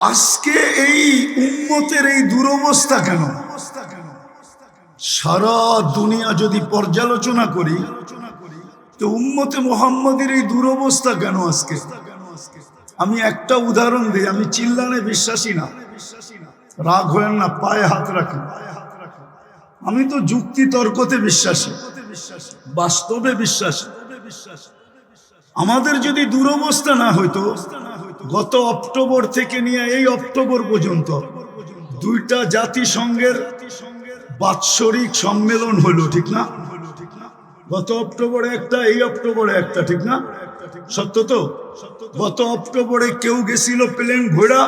আজকে এই উম্মতের এই দুরবস্থা কেন? সারা দুনিয়া যদি পর্যালোচনা করি, তো উম্মতে মোহাম্মদের এই দুরবস্থা কেন আজকে? আমি একটা উদাহরণ দিই, আমি চিল্লানে বিশ্বাসী না। রাগ হয়েন না, পায়ে হাত রাখেন। আমি তো যুক্তি তর্কতে বিশ্বাসী, বাস্তবে বিশ্বাসী। আমাদের যদি দুরবস্থা না হইতো গত অক্টোবর থেকে নিয়ে এই অক্টোবর পর্যন্ত দুইটা জাতিসংঘের বাৎসরিক সম্মেলন হলো, ঠিক না? গত অক্টোবরে একটা, এই অক্টোবরে একটা, ঠিক না? সত্য তো? গত অক্টোবরে কেউ গেছিল প্লেন ঘোড়া,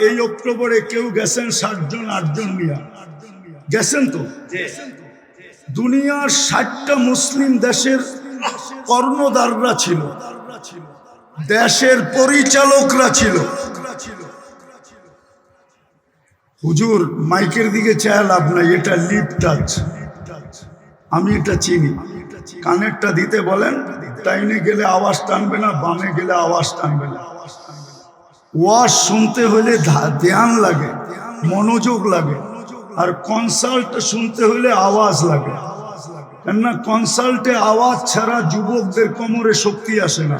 এই অক্টোবরে কেউ গেছেন ষাটজন আটজন মিয়া। গেছেন তো? দুনিয়ার ষাটটা মুসলিম দেশের কর্ণদাররা ছিল। দেশের পরিচালকরা ছিল। হুজুর, মাইকের দিকে চায় লাভ নাই, এটা লিপ টাচ। আমি এটা চিনি। কানেরটা দিতে বলেন, টাইনে গেলে আওয়াজ টানবে না, বামে গেলে আওয়াজ টানবে না। ওয়াজ শুনতে হলে ধ্যান লাগে, মনোযোগ লাগে, আর কনসাল্ট শুনতে হলে আওয়াজ লাগে। কেননা কনসাল্টে আওয়াজ ছাড়া যুবকদের কোমরে শক্তি আসে না।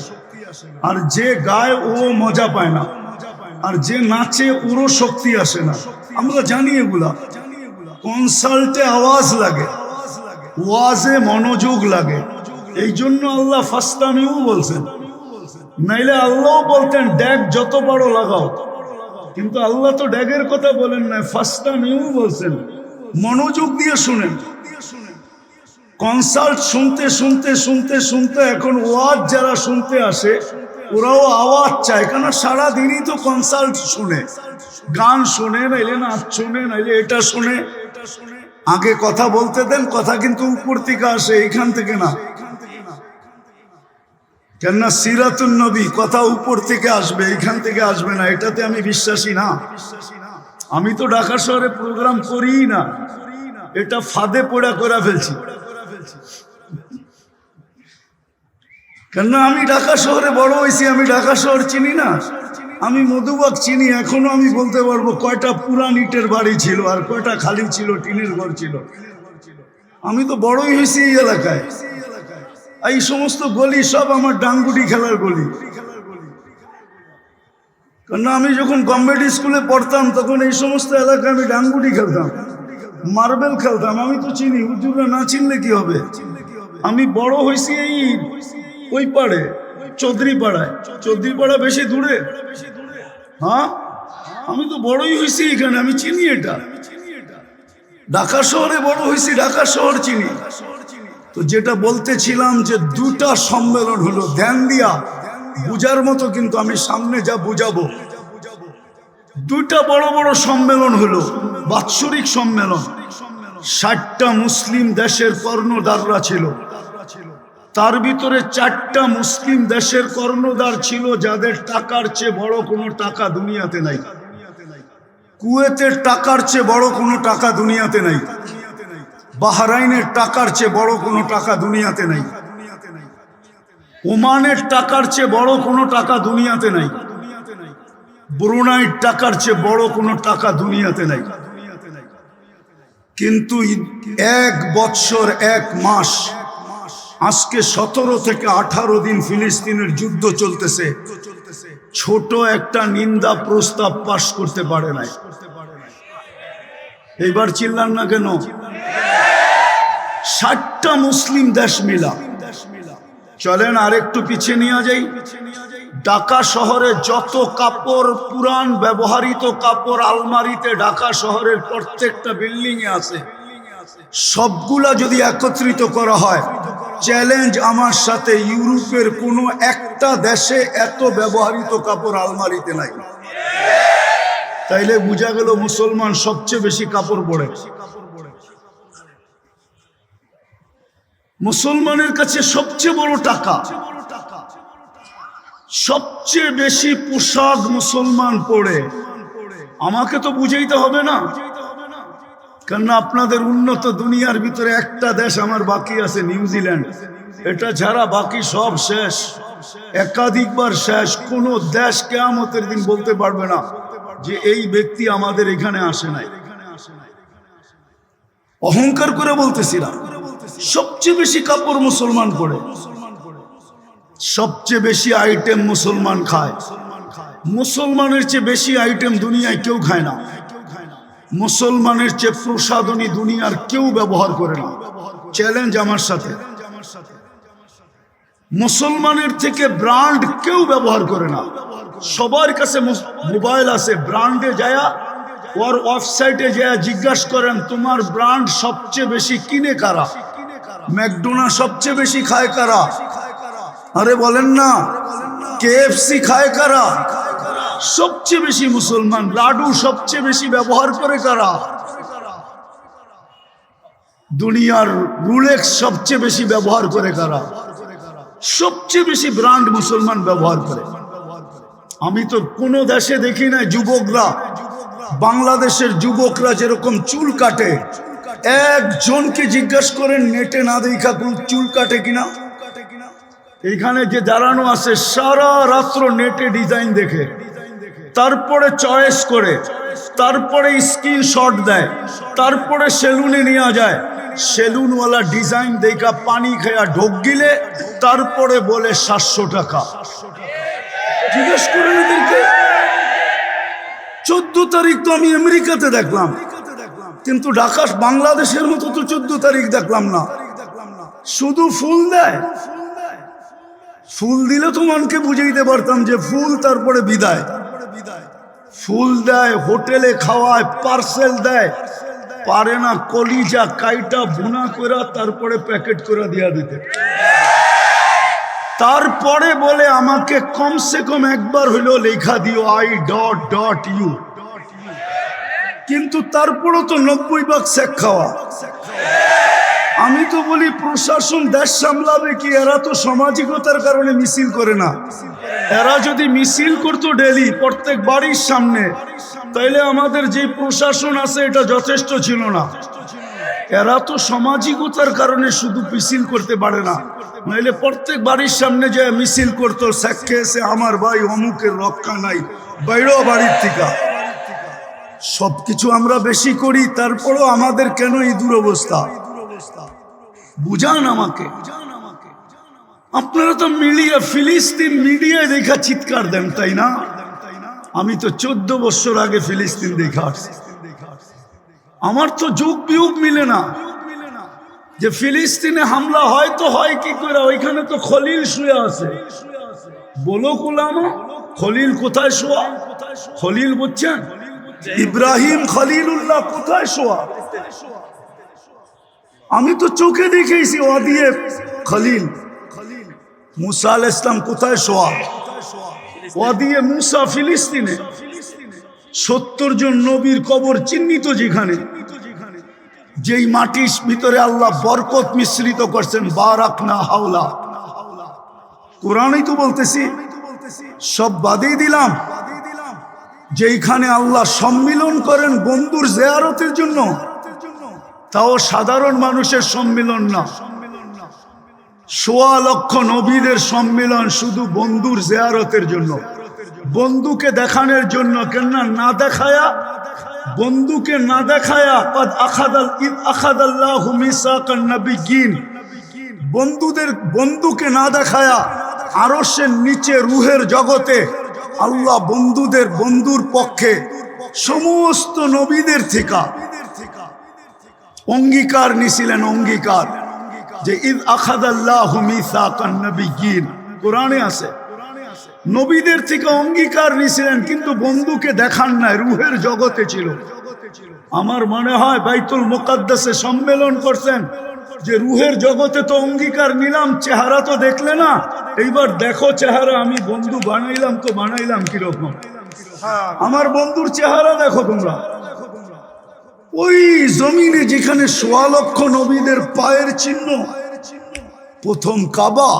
আর যে গায় ও মজা পায় না, আর যে নাচে ওরও শক্তি আসে না। আমরা জানি এগুলা। কনসাল্টে আওয়াজ লাগে, ওয়াজে মনোযোগ লাগে। এই জন্য আল্লাহ ফাস্তামিও বলছেন, নাইলে আল্লাহ বলতেন, ড্যাগ যত বড় লাগাও। কিন্তু আল্লাহ তো ড্যাগের কথা বলেন না ফাস্তামিও বলছেন, মনোযোগ দিয়ে শুনেন। কনসার্ট শুনতে শুনতে শুনতে শুনতে এখন ওয়াজ যারা শুনতে আসে, ওরাও আওয়াজ চায় কেন সারাদিনই তো কনসার্ট শুনে, গান শুনে, নাইলে নাচ শুনে, নাইলে এটা শুনে। আগে কথা বলতে দেন, কথা কিন্তু উপর থেকে আসে এখান থেকে না। কেননা সিরাতুন নবী, কথা উপর থেকে আসবে এখান থেকে আসবে না, এটাতে আমি বিশ্বাসী না। আমি তো ঢাকা শহরে প্রোগ্রাম করি না, এটা ফাঁদে পোড়া করে ফেলছি। কেননা আমি ঢাকা শহরে বড় হয়েছি, আমি ঢাকা শহর চিনি না। আমি মধুবাগ চিনি, এখনও আমি বলতে পারব কয়টা পুরান ইটের বাড়ি ছিল আর কয়টা খালি ছিল, টিনের ঘর ছিল। আমি তো বড়ই হয়েছি এই এলাকায়। এই সমস্ত গলি সব আমার ডাঙ্গুটি খেলার গলি। কেন আমি যখন গভর্নমেন্ট স্কুলে পড়তাম, তখন এই সমস্ত এলাকায় আমি ডাঙ্গুটি খেলতাম, মার্বেল খেলতাম। আমি তো চিনি, হুজুররা না চিনলে কি হবে? আমি বড় হয়েছি এই ওই পাড়ে চৌধুরী পাড়ায় চৌধুরী পাড়া বেশি দূরে। হ্যাঁ? আমি তো বড়ই হয়েছি এখানে, আমি চিনি এটা। ঢাকা শহরে বড় হয়েছি, ঢাকা শহর চিনি। তো যেটা বলতেছিলাম যে দুটা সম্মেলন হলো, ধ্যান দিয়া। বুঝার মতো কিন্তু আমি সামনে যা বুঝাবো। দুইটা বড় বড় সম্মেলন হলো, বাৎসরিক সম্মেলন। ষাটটা মুসলিম দেশের কর্ণদাররা ছিল। তার ভিতরে চারটা মুসলিম দেশের কর্ণধার ছিল, যাদের টাকার চেয়ে বড় কোনো টাকা দুনিয়াতে নাই। কুয়েতের টাকার চেয়ে বড় কোনো টাকা দুনিয়াতে নাই। বাহরাইনের টাকার চেয়ে বড় কোনো টাকা দুনিয়াতে নাই। ওমানের টাকার চেয়ে বড় কোনো টাকা দুনিয়াতে নাই। ব্রুনাইর টাকার চেয়ে বড় কোনো টাকা দুনিয়াতে নাই। কিন্তু এক বৎসর এক মাস আজকে সতেরো থেকে আঠারো দিন ফিলিস্তিনের যুদ্ধ চলতেছে। ছোট একটা নিন্দা প্রস্তাব পাশ করতে পারে নাই। এবার চিল্লান না কেন? ষাটটা মুসলিম দেশ মিলা। চলেন আর একটু পিছিয়ে নিয়ে যাই। ঢাকা শহরে যত কাপড় পুরান ব্যবহারিত কাপড় আলমারিতে ঢাকা শহরের প্রত্যেকটা বিল্ডিং এ আছে, সবগুলা যদি একত্রিত করা হয় চ্যালেঞ্জ আমার সাথে ইউরোপের কোনো একটা দেশে এত ব্যবহৃত কাপড় আলমারিতে নাই। তাইলে বোঝা গেল মুসলমান সবচেয়ে বেশি কাপড় পরে। মুসলমানের কাছে সবচেয়ে বড় টাকা, সবচেয়ে বেশি পোশাক মুসলমান পড়ে আমাকে তো বুঝাইতে হবে না। কেননা আপনাদের উন্নত দুনিয়ার ভিতরে একটা দেশ আমার বাকি আছে, নিউজিল্যান্ড। এটা ছাড়া বাকি সব শেষ। একাধিকবার শেষ। কোন দেশ কেয়ামতের দিন বলতে পারবে না যে এই ব্যক্তি আমাদের এখানে আসে নাই। অহংকার করে বলতেছিলাম সবচেয়ে বেশি কাপড় মুসলমান পরে। সবচেয়ে বেশি আইটেম মুসলমান খায়। মুসলমানের চেয়ে বেশি আইটেম দুনিয়ায় কেউ খায় না। মুসলমানের চেয়ে প্রসাদনী দুনিয়ার কেউ ব্যবহার করে না। চ্যালেঞ্জ আমার সাথে। মুসলমানের থেকে ব্র্যান্ড কেউ ব্যবহার করে না। সবার কাছে মোবাইল আছে ব্র্যান্ডে যায়া ওর ওয়েবসাইটে যায়া জিজ্ঞাসা করেন, তোমার ব্র্যান্ড সবচেয়ে বেশি কিনে কারা? ম্যাকডোনা সবচেয়ে বেশি খায় কারা? আরে বলেন না। কেএফসি খায় কারা? সবচেয়ে বেশি মুসলমান, লাডু সবচেয়ে বেশি ব্যবহার করে কারা? দুনিয়ার রুলেক্স সবচেয়ে বেশি ব্যবহার করে কারা? সবচেয়ে বেশি ব্র্যান্ড মুসলমান ব্যবহার করে। আমি তো কোনো দেশে দেখি না যুবকরা, বাংলাদেশের যুবকরা যেরকম চুল কাটে। একজনকে জিজ্ঞাসা করেন, নেটে না দেখা চুল কাটে কিনা? এইখানে যে দাঁড়ানো আছে, সারা রাত্র নেটে ডিজাইন দেখে। তারপরে চয়েস করে, তারপরে স্ক্রিনশট দেয়, তারপরে সেলুনে নেওয়া যায়। সেলুনওয়ালা ডিজাইন দেখা পানি খেয়া ঢোক গিলে, তারপরে বলে সাতশো টাকা। জিজ্ঞেস করেন এদেরকে, চোদ্দ তারিখ তো আমি আমেরিকাতে দেখলাম, কিন্তু ঢাকা, বাংলাদেশের মতো তো চোদ্দ তারিখ দেখলাম না। শুধু ফুল দেয়। ফুল দিলে তো মনকে বুঝাইতে পারতাম যে ফুল তারপরে বিদায়। ফুল দেয়, হোটেলে খাওয়ায়, পার্সেল দেয়। পারে না কলিজা, কাইটা বুনা করে তারপরে প্যাকেট করে দিয়া দিতে। তারপরে বলে, আমাকে কমসে কম একবার হইল লেখা দিও আই ডট ডট ইউ কিন্তু তারপরও তো নব্বই ভাগ শেখ খাওয়া। আমি তো বলি, প্রশাসন দেশ সামলাবে কি? এরা তো সামাজিকতার কারণে মিছিল করে না। এরা যদি মিছিল করতো ডেলি প্রত্যেক বাড়ির সামনে, তাইলে আমাদের যে প্রশাসন আছে এটা যথেষ্ট ছিল না। এরা তো সামাজিকতার কারণে শুধু মিছিল করতে পারে না। নাইলে প্রত্যেক বাড়ির সামনে যে মিছিল করতো সাক্ষে এসে আমার ভাই অমুকের রক্ষা নাই, বাইরেও বাড়ির থেকে। সবকিছু আমরা বেশি করি, তারপরও আমাদের কেন এই দুরবস্থা? বুঝান আমাকে। আপনারা তো মিডিয়া ফিলিস্তিন মিডিয়ায় দেখা চিৎকার দেন, তাই না? আমি তো চোদ্দ বছর আগে ফিলিস্তিন দেখা আমার তো যুগ বিয়োগ মিলে না। যে ফিলিস্তিনে হামলা হয় তো হয় কি করে? ওইখানে তো খলিল শুয়ে আছে। বলো কুলামা, খলিল কোথায় শোয়া? খলিল বুঝছেন? ইব্রাহিম খলিল উল্লাহ কোথায় শোয়া? আমি তো চোখে দেখেছি ওয়াদিয়ে খলিল। মুসা আল ইসলাম কোথায় শোয়া? ওয়াদিয়ে মুসা ফিলিস্তিনে। সত্তর জন নবীর কবর চিহ্নিত যেখানে। যেই মাটির ভিতরে আল্লাহ বরকত মিশ্রিত করছেন, বারাক না হাওলা। কোরআনই তো বলতেছি, সব বাদেই দিলাম। যেইখানে আল্লাহ সম্মিলন করেন বন্ধুর জেয়ারতের জন্য, তাও সাধারণ মানুষের সম্মিলন না। সোয়া লক্ষ নবীদের সম্মেলন শুধু বন্ধুর জেয়ারতের জন্য। বন্ধুকে দেখানোর জন্য কেননা না দেখায়া, বন্ধুকে না দেখায়া বন্ধুদের, বন্ধুকে না দেখায়া আরশের নিচে রুহের জগতে আল্লাহ বন্ধুদের, বন্ধুর পক্ষে সমস্ত নবীদের থেকে। অঙ্গীকার নিছিলেন, অঙ্গীকার। যে ঈদ মিসাকান নবিয়্যিন কোরআনে আছে। নবীদের থেকে অঙ্গীকার নিছিলেন কিন্তু বন্ধুকে দেখান নাই, রুহের জগতে ছিল। আমার মনে হয় বাইতুল মোকাদ্দাসে সম্মেলন করছেন, যে রুহের জগতে তো অঙ্গীকার নিলাম, চেহারা তো দেখলে না। এইবার দেখো চেহারা, আমি বন্ধু বানাইলাম তো বানাইলাম কীরকম? আমার বন্ধুর চেহারা দেখো তোমরা। ওই জমিনে যেখানে সোয়া লক্ষ নবীদের পায়ের চিহ্ন, প্রথম কাবা।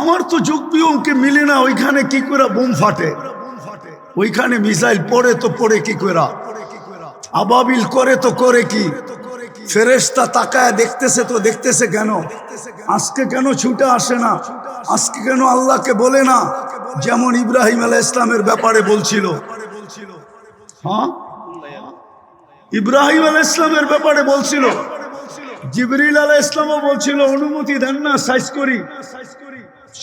আমার তো যোগ বিয়োগকে মিলে না, ওইখানে কি করে বোম ফাটে? ওইখানে মিসাইল পড়ে তো পড়ে কি করে আবাবিল করে তো করে কি? ফেরেস্তা তাকায় দেখতেছে তো দেখতেছে কেন? আজকে কেন ছুটে আসে না? আজকে কেন আল্লাহকে বলে না? যেমন ইব্রাহিম আলাহ ইসলামের ব্যাপারে বলছিল। হ্যাঁ? ইব্রাহিম আল ইসলামের ব্যাপারে বলছিল, জিবরিল আলাহ ইসলামও বলছিল, অনুমতি দেন না, সাইজ করি।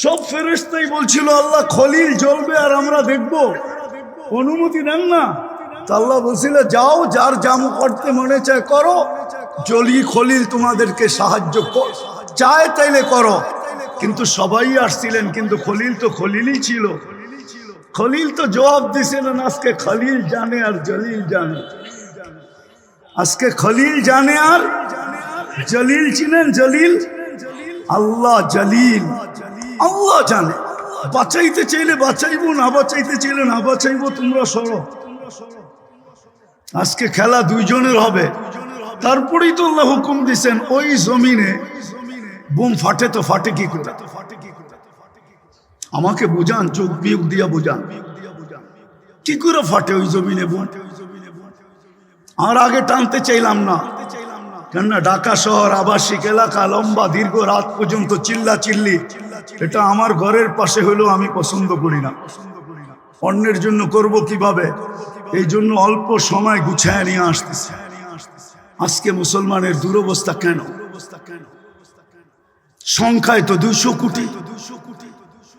সব ফেরেস্তাই বলছিল, আল্লাহ খলিল জ্বলবে আর আমরা দেখব। অনুমতি দেন না। তা আল্লাহ বলছিল, যাও, যার জাম করতে মনে চায় করো, জলি খলিল তোমাদেরকে সাহায্য চায় তাইলে করো। কিন্তু সবাই আসছিলেন, কিন্তু খলিল তো খলিলই ছিল। খলিল তো জবাব দিছিলেন আজকে খলিল জানে আর জলিল জানে। আজকে খলিল জানে আর? জলিল চিনেন জলিল? আল্লাহ জলিল। আল্লাহ জানে। বাঁচাইতে চাইলে বাঁচাইবো, না বাঁচাইতে চাইলে না বাঁচাইবো, তোমরা সরো। আজকে খেলা দুইজনের হবে। তারপরেই তো আল্লাহ হুকুম দিচ্ছেন ওই জমিনে বুম ফাটে তো ফাটে কি করে? আমাকে বুঝান চোখ বিয়োগ দিয়া বুঝান। কি করে ফাটে ওই জমিনে বুম? আর আগে টানতে চাইলাম না। কেননা ঢাকা শহর আবাসিক এলাকা, লম্বা, দীর্ঘ রাত পর্যন্ত চিল্লা চিল্লি এটা আমার ঘরের পাশে হলেও আমি পছন্দ করি না। অন্যের জন্য করব কীভাবে? এই জন্য অল্প সময় গুছায় নিয়ে আসতেছে। আজকে মুসলমানের দুরবস্থা কেন? সংখ্যায় তো দুইশো কোটি।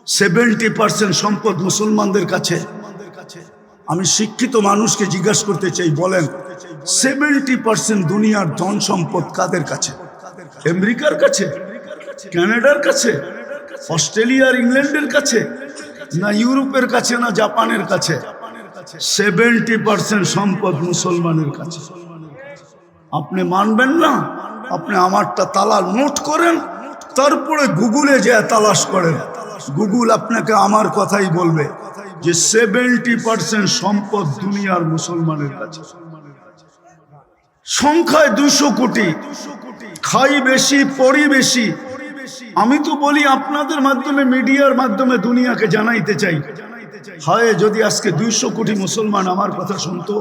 সেভেন্টি পার্সেন্ট সম্পদ মুসলমানদের কাছে। আমি শিক্ষিত মানুষকে জিজ্ঞাসা করতে চাই, বলেন। সেভেন্টি পার্সেন্ট দুনিয়ার ধন সম্পদ কাদের কাছে? আমেরিকার কাছে? কানাডার কাছে? অস্ট্রেলিয়ার ইংল্যান্ডের কাছে? না ইউরোপের কাছে, না জাপানের কাছে? সেভেন্টি পার্সেন্ট সম্পদ মুসলমানের কাছে। আপনি মানবেন না? আপনি আমারটা তালা নোট করেন, তারপরে গুগলে যে তালাশ করেন। গুগল আপনাকে আমার কথাই বলবে যে সেভেন্টি পার্সেন্ট সম্পদ দুনিয়ার মুসলমানের কাছে। সংখ্যায় দুশো কোটি, খাই বেশি, পড়ি বেশি। আমি তো বলি আপনাদের মাধ্যমে, মিডিয়ার মাধ্যমে দুনিয়াকে জানাইতে চাই। হয়, যদি আজকে দুইশো কোটি মুসলমান আমার কথা শুনতো,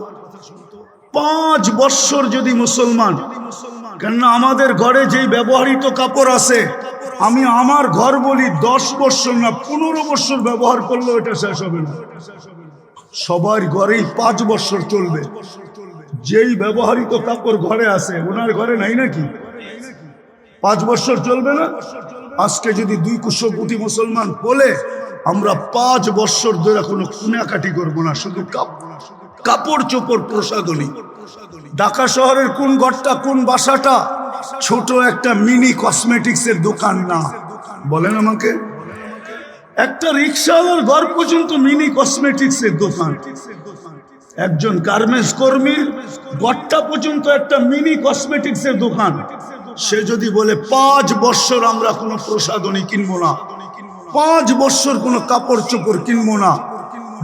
পাঁচ বৎসর যদি মুসলমান, কেননা আমাদের ঘরে যেই ব্যবহৃত কাপড় আছে, আমি আমার ঘর বলি দশ বৎসর না, পনেরো বৎসর ব্যবহার করলেও এটা শেষ হবে না। সবার ঘরেই পাঁচ বৎসর চলবে। যেই ব্যবহৃত কাপড় ঘরে আছে, ওনার ঘরে নাই নাকি? পাঁচ বছর চলবে না? আজকে যদি দুই কুশো কোটি মুসলমান বলে, আমরা পাঁচ বছর ধরে কোনো কুনাকাটি করব না, শুধু কাপড় চোপড় প্রসাদনী ঢাকা শহরের কোন ঘরটা, কোন বাসাটা? ছোট একটা মিনি কসমেটিক্সের দোকান না। বলেন আমাকে। একটা রিক্সাওয়ালার ঘর পর্যন্ত মিনি কসমেটিক্সের দোকান। একজন গার্মেন্টস কর্মীর গড়টা পর্যন্ত একটা মিনি কসমেটিক্সের দোকান। সে যদি বলে, পাঁচ বৎসর আমরা কোনো প্রসাদনী কিনবো না। পাঁচ বৎসর কোনো কাপড় চোপড় কিনবো না।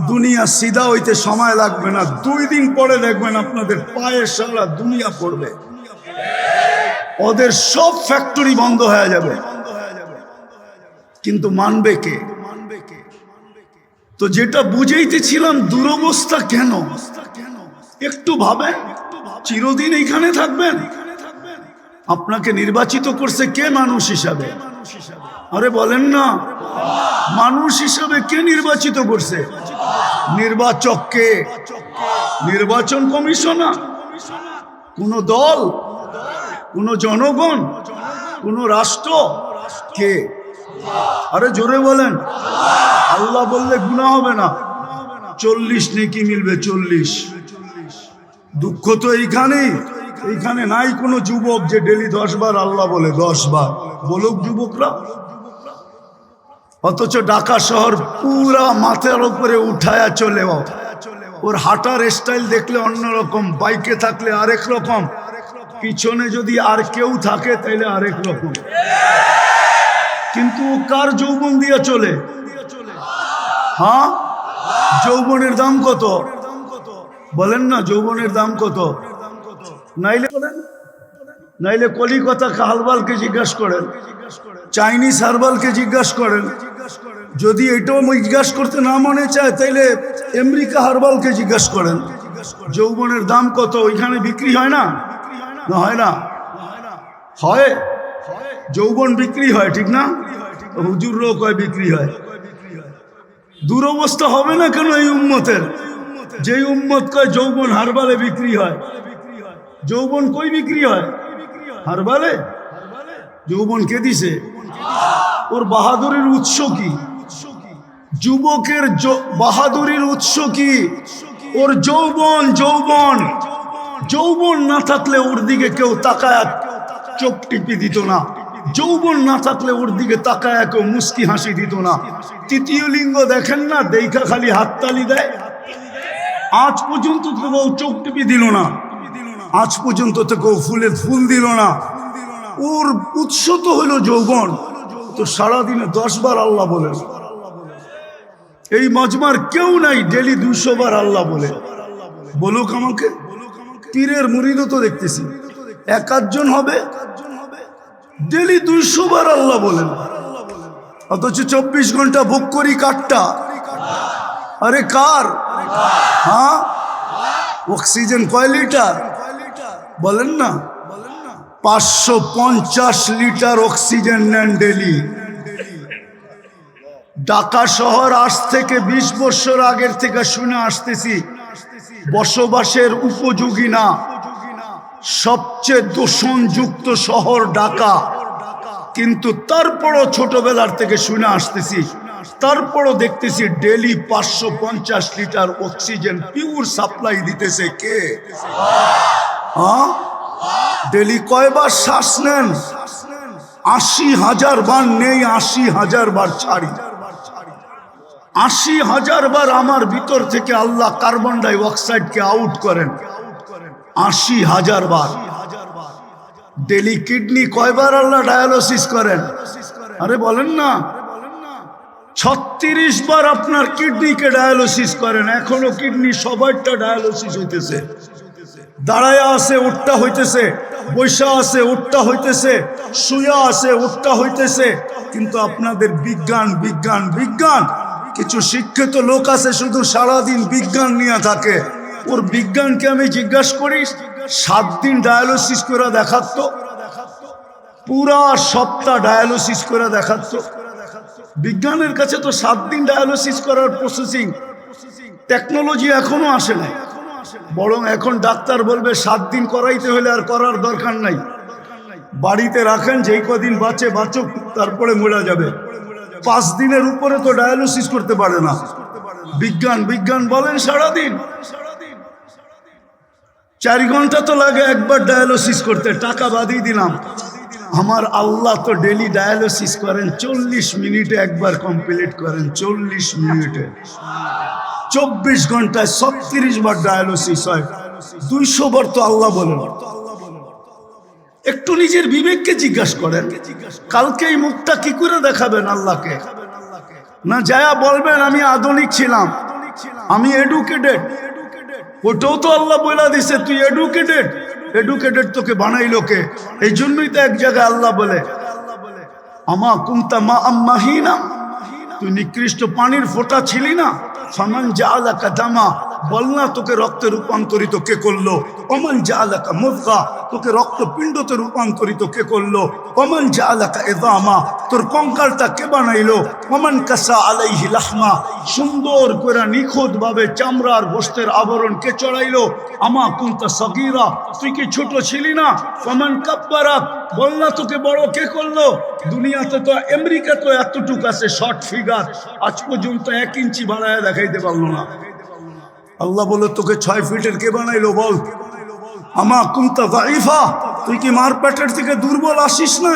দুনিয়া সিধা হইতে সময় লাগবে না। দুই দিন পরে দেখবেন আপনাদের পায়ে সারা দুনিয়া পড়বে। ওদের সব ফ্যাক্টরি বন্ধ হয়ে যাবে। কিন্তু মানবে কে? তো যেটা বুঝাইতেছিলাম দুরবস্থা কেন? একটু ভাবেন। চিরদিন এইখানে থাকবেন? আপনাকে নির্বাচিত করছে কে মানুষ হিসাবে? আরে বলেন না। মানুষ হিসাবে কে নির্বাচিত করছে? নির্বাচক কে? নির্বাচন কমিশনা কোন দল? কোন জনগণ? কোন রাষ্ট্র? কে? আরে জোরে বলেন। আল্লাহ বললে গুণা হবে না। চল্লিশ নেকি মিলবে, চল্লিশ। দুঃখ তো এইখানেই। এইখানে নাই কোনো যুবক যে ডেলি দশ বার আল্লাহ বলে, দশ বার। বলুক যুবকরা। অথচ ঢাকা শহর পুরা মাথার উপরে উঠায়া চলে ওর হাঁটার স্টাইল দেখলে অন্যরকম, বাইকে থাকলে আরেক রকম। পিছনে যদি আর কেউ থাকে, তাইলে আরেক রকম। কিন্তু কার যৌবন দিয়ে চলে? হ্যাঁ? যৌবনের দাম কত? বলেন না, যৌবনের দাম কত? নাইলে বলেন, নাইলে কলিকতা হালবালকে জিজ্ঞাসা করেন, চাইনিজ হারবালকে জিজ্ঞাসা করেন, যদি এটাও জিজ্ঞাসা করতে না মনে চায়, তাইলে আমেরিকা হারবালকে জিজ্ঞাসা করেন। যৌবনের দাম কত? ওইখানে বিক্রি হয় না? না হয় না? হয়? যৌবন বিক্রি হয়, ঠিক না? হুজুররাও কয় বিক্রি হয়। দুরবস্থা হবে না কেন এই উম্মতের? যেই উম্মত কয় যৌবন হারবালে বিক্রি হয়। যৌবন কই বিক্রি হয়? হারবালে? যৌবন কে দিছে? ওর বাহাদুরের উৎস কি? যুবকের য- বাহাদুরির উৎস কি? ওর যৌবন যৌবন। যৌবন না থাকলে ওর দিকে কেউ তাকায় চোখ টিপি দিত না। যৌবন না থাকলে ওর দিকে তাকায় কেউ মুস্কি হাসি দিত না। তৃতীয় লিঙ্গ দেখেন না, দেখা খালি হাততালি দেয়। আজ পর্যন্ত তো কেউ চোখ টিপি দিল না। আজ পর্যন্ত তো কেউ ফুলের ফুল দিল না। ওর উৎস তো হলো যৌবন। তো সারাদিনে দশ বার আল্লাহ বলে এই মজমার কেউ নাই, ডেলি দুশো বার আল্লাহ বলে। বলুক আমাকে পীরের মুরিদও তো দেখতেছি। এক হবে। ডেলি দুইশো বার আল্লাহ বলেন। অথচ চব্বিশ ঘণ্টা বুক করি কাঠটা আরে কার? হ্যাঁ? অক্সিজেন কয় লিটার? বলেন না। পাঁচশো পঞ্চাশ লিটার অক্সিজেন নেন ডেলি। ঢাকা শহর আজ থেকে ২০ বছর আগের থেকে শুনে আসতেছি, বসবাসের উপযোগী না। সবচেয়ে দূষণযুক্ত শহর ঢাকা। কিন্তু তারপরও ছোটবেলার থেকে শুনে আসতেছি, তারপরও দেখতেছি ডেলি পাঁচশো পঞ্চাশ লিটার অক্সিজেন পিওর সাপ্লাই দিতেছে কে? হ্যাঁ? ডেলি কয়বার শ্বাস নেন? আশি হাজার বার নেই, আশি হাজার বার ছাড়ি। আশি হাজার বার আমার ভিতর থেকে আল্লাহ কার্বন ডাই অক্সাইডকে আউট করেন। আশি হাজার বার। ডেলি কিডনি কয়বার আল্লাহ ডায়ালিসিস করেন? আরে বলেন না। ছত্রিশ বার আপনার কিডনিকে ডায়ালিসিস করেন। এখনও কিডনি সবাইটা ডায়ালিসিস হইতেছে। দাঁড়ায় আছে, উঠটা হইতেছে। বৈশা আছে, উঠটা হইতেছে। শুয়া আছে, উঠটা হইতেছে। কিন্তু আপনাদের বিজ্ঞান বিজ্ঞান বিজ্ঞান। কিছু শিক্ষিত লোক আছে, শুধু সারাদিন বিজ্ঞান নিয়ে থাকে। ওর বিজ্ঞানকে আমি জিজ্ঞাসা করি, সাত দিন ডায়ালিসিস করে দেখাতো, পুরা সপ্তাহ ডায়ালিসিস করে দেখাতো। বিজ্ঞানের কাছে তো সাত দিন ডায়ালিসিস করার প্রসেসিং টেকনোলজি এখনও আসে নাই। বরং এখন ডাক্তার বলবে, সাত দিন করাইতে হলে আর করার দরকার নাই। বাড়িতে রাখেন, যেই কদিন বাঁচে, বাঁচুক, তারপরে মরা যাবে। পাঁচ দিনের উপরে তো ডায়ালিসিস করতে পারে না। বিজ্ঞান বিজ্ঞান বলেন সারাদিন। চার ঘণ্টা তো লাগে একবার ডায়ালিসিস করতে, টাকা বাদিয়ে দিলাম। আমার আল্লাহ তো ডেলি ডায়ালিসিস করেন, চল্লিশ মিনিটে একবার কমপ্লিট করেন, চল্লিশ মিনিটে। চব্বিশ ঘন্টায় ছত্রিশ বার ডায়ালিসিস হয়। দুইশো বার তো আল্লাহ বলেন। একটু নিজের বিবেককে জিজ্ঞাসা করেন, কালকে এই মুখটা কি করে দেখাবেন আল্লাহকে? না যায়া বলবেন, আমি আধুনিক ছিলাম। আমি এডুকেটেড ওটাও তো আল্লাহ বলে দিছে, তুই এডুকেটেড এডুকেটেড তোকে বানাইলো কে? এই জন্যই তো এক জায়গায় আল্লাহ বলে, আমা কুমতা মা আম্মাহিনা তুই নিকৃষ্ট পানির ফোটা ছিলি না? সমান যা দামা বল না তোকে রক্তে রূপান্তরিত কে করল? অমন জালাকা মুদগা, তোকে রক্তপিণ্ডতে রূপান্তরিত কে করল? অমন জালাকা এদামা তোর কঙ্কালটা কে বানাইলো? অমন কাসা আলাইহি লাহমা, সুন্দর করে নিখুঁত ভাবে চামড়ার গোস্তের আবরণ কে চড়াইলো? আমা কুন্তা সগীরা, তুই কি ছোট ছিলি না? অমন কাব্বারাক বলনা, তোকে বড় কে করল? দুনিয়াতে তো আমেরিকা তো এতটুক আছে, শর্ট ফিগার। আজ পর্যন্ত এক ইঞ্চি বাড়ায় দেখাইতে পারল না। আল্লাহ বলে, তোকে ছয় ফিটের কে বানাইলো বল? আমা কুমতা তুই কি মার থেকে দুর্বল আসিস না